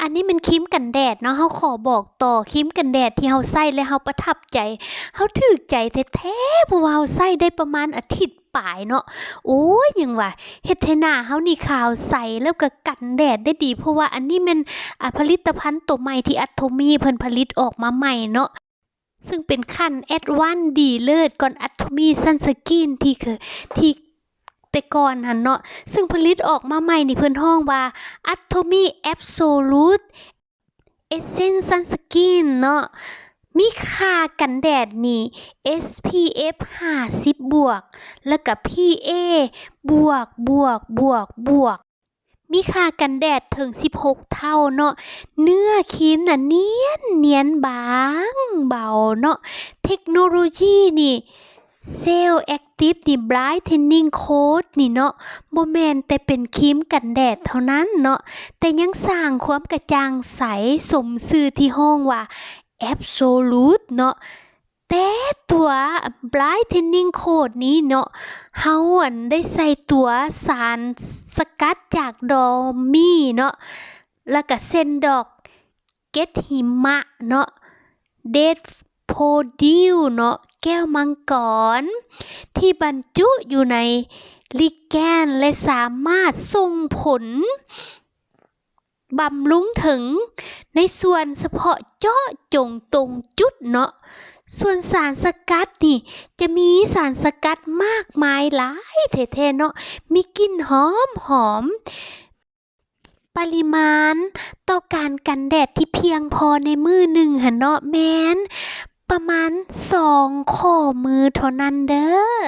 อันนี้มันครีมกันแดดเนาะเฮาขอบอกต่อครีมกันแดดที่เฮาใช้แล้วเฮาประทับใจเฮาถูกใจแท้ๆเพราะว่าเฮาใช้ได้ประมาณอาทิตย์ปลายเนาะโอ้ยยังว่าเฮ็ดให้หน้าเฮานี่ขาวใสแล้วก็กันแดดได้ดี เพราะว่าอันนี้มันอ่าผลิตภัณฑ์ตัวใหม่ที่อัตโทมีเพิ่นผลิตออกมาใหม่เนาะซึ่งเป็นขั้นแอดวานดีเลิศก่อนอัตโทมีซันสกินที่คือที่ แต่ก่อนหันเนาะซึ่งผลิตออกมาใหม่ในเพิ่อนฮ้องว่า Atomy Absolute Essence Sunscreen เนาะมีค่ากันแดดนี่ SPF 50 บวก แล้วก็ PA บวกบวกบวกบวก มีค่ากันแดดถึง 16 เท่าเนาะ เนื้อครีมน่ะเนียนเนียนบาง เบาเนาะ เทคโนโลยีนี่ Cell Active นี่ Brightening Coat นี่เนาะบ่แมนแต่เป็นครีมกันแดดเท่านั้นเนาะแต่ยังสร้างความกระจ่างใสสมชื่อที่ห้องว่า Absolute เนาะแต่ตัว Brightening Coat นี้เนาะเฮาอันได้ใส่ตัวสารสกัดจากดอมี่เนาะแล้วก็เส้นดอกเกล็ดหิมะเนาะ Dead p o d i l เนาะแก้วมังกร ที่บรรจุอยู่ในลิแกนและสามารถส่งผลบำรุงถึง ในส่วนเฉพาะเจาะจงตรงจุดเนาะส่วนสารสกัดนี่ จะมีสารสกัดมากมายหลายแท้ๆเนาะมีกลิ่นหอมหอม ปริมาณ ต่อการกันแดดที่เพียงพอในมือหนึ่งหันเนาะแมน ประมาณ2ข้อมือเท่านั้นเด้อ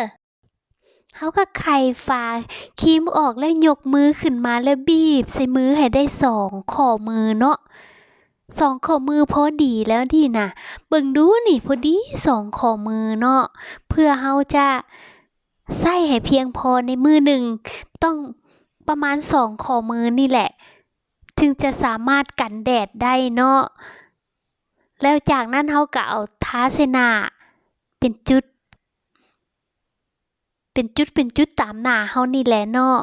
เฮาก็ไขฝาครีมออกแล้วยกมือขึ้นมาแล้วบีบ ใส่มือให้ได้2ข้อมือเนาะ2ข้อมือพอดีแล้วนี่น่ะเบิ่งดูนี่พอดี2ข้อมือเนาะเพื่อเฮาจะใช้ให้เพียงพอในมือหนึ่ง ต้องประมาณ2ข้อมือนี่แหละ จึงจะสามารถกันแดดได้เนาะ แล้วจากนั้นเขาก็เอาท้าเสนาเป็นจุด เป็นจุดเป็นจุดตามหน้าเขานี่แหละเนาะ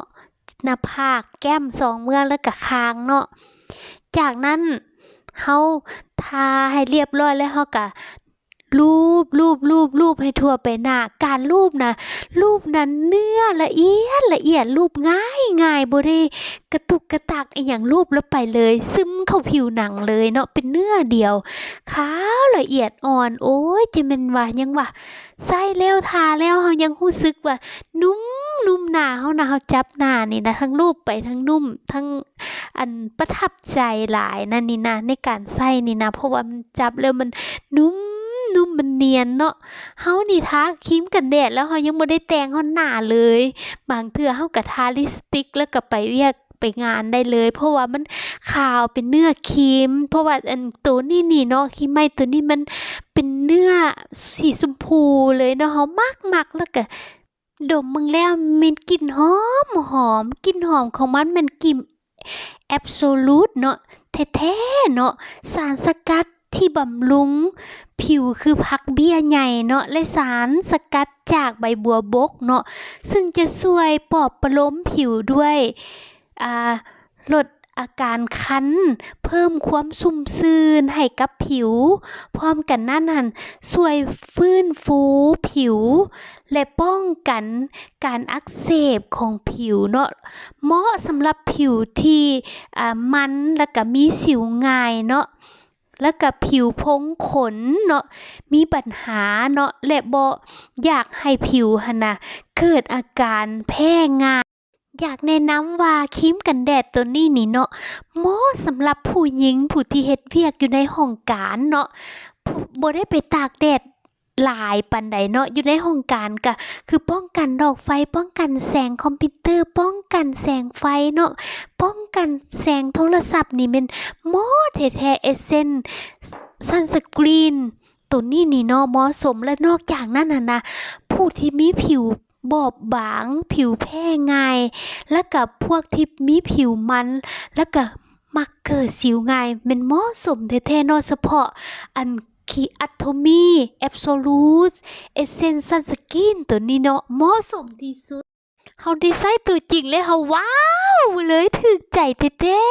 หน้าผากแก้มสองเมืองแล้วก็คางเนาะจากนั้นเขาทาให้เรียบร้อยแล้วเขาก็ ลูบๆๆๆให้ทั่วไปหน้าการลูบน่ะลูบนั้นเนื้อละเอียดละเอียดลูบง่ายๆบ่ได้กระตุกกระตักอิหยังลูบลงไปเลย ซึมเข้าผิวหนังเลยเนาะเป็นเนื้อเดียวขาวละเอียดอ่อน โอ๊ยจะแม่นว่ายังวะใส่แล้วทาแล้วเฮายังรู้สึกว่า นุ่มนุ่มหน้าเฮานะเฮาจับหน้านี่นะทั้งลูบไปทั้งนุ่มทั้งอันประทับใจหลายนะนี่นะในการใช้นี่นะเพราะว่ามันจับแล้วมันนุ่ม นุ่มมันเนียนเนาะเฮานี่ทาครีมกันแดดแล้วเฮายังบ่ได้แต่งฮอดหน้าเลย บางเทื่อเฮาก็ทาลิปสติกแล้วก็ไปเวียกไปงานได้เลย เพราะว่ามันขาวเป็นเนื้อครีม เพราะว่าอันตัวนี้นี่เนาะครีมใหม่ตัวนี้มันเป็นเนื้อสีชมพูเลยเนาะเฮามักๆแล้วก็ดมเบิ่งแล้วม่นกลิ่นหอมหอมกลิ่นหอมของมันม่นกลิ่น Absolute เนาะแท้ๆเนาะสารสกัด ที่บำรุง ผิวคือผักเบี้ยใหญ่เนาะและสารสกัดจากใบบัวบกเนาะซึ่งจะช่วยปลอบประโลมผิวด้วยลดอาการคัน เพิ่มความชุ่มชื่นให้กับผิว พร้อมกันนั้นหันช่วยฟื้นฟูผิว และป้องกันการอักเสบของผิวเนาะเหมาะสำหรับผิวที่มันแล้วก็มีสิวง่ายเนาะ แล้วกับผิวพงขนเนาะมีปัญหาเนาะและบ่อยากให้ผิวหั้นน่ะเกิดอาการแพ้ง่ายอยากแนะนำว่าครีมกันแดดตัวนี้นี่เนาะเหมาะสำหรับผู้หญิงผู้ที่เฮ็ดเวียกอยู่ในห้องการเนาะผู้บ่ได้ไปตากแดด หลายปานใดเนาะอยู่ในห้องการก็คือป้องกันดอกไฟ ป้องกันแสงคอมพิวเตอร์ ป้องกันแสงไฟเนาะป้องกันแสงโทรศัพท์นี่แม่นหมาะแท้ๆ Essence Sunscreen ตัวนี้นี่เนาะเหมาะสมและนอกจากนั้นหั้นะผู้ที่มีผิวบอบบางผิวแพ้ง่าย แล้วก็พวกที่มีผิวมัน แล้วก็มักเกิดสิวง่ายแม่นเหมาะสมแท้ๆเนาะเฉพาะอัน คีอัตโทมีแอบโซลูสเอเซนซันสกินตัวนี้เนาะเหมาะสมที่สุดเฮาได้ใช้ตัวจริงเลยเฮาว้าว เลยถึกใจเท้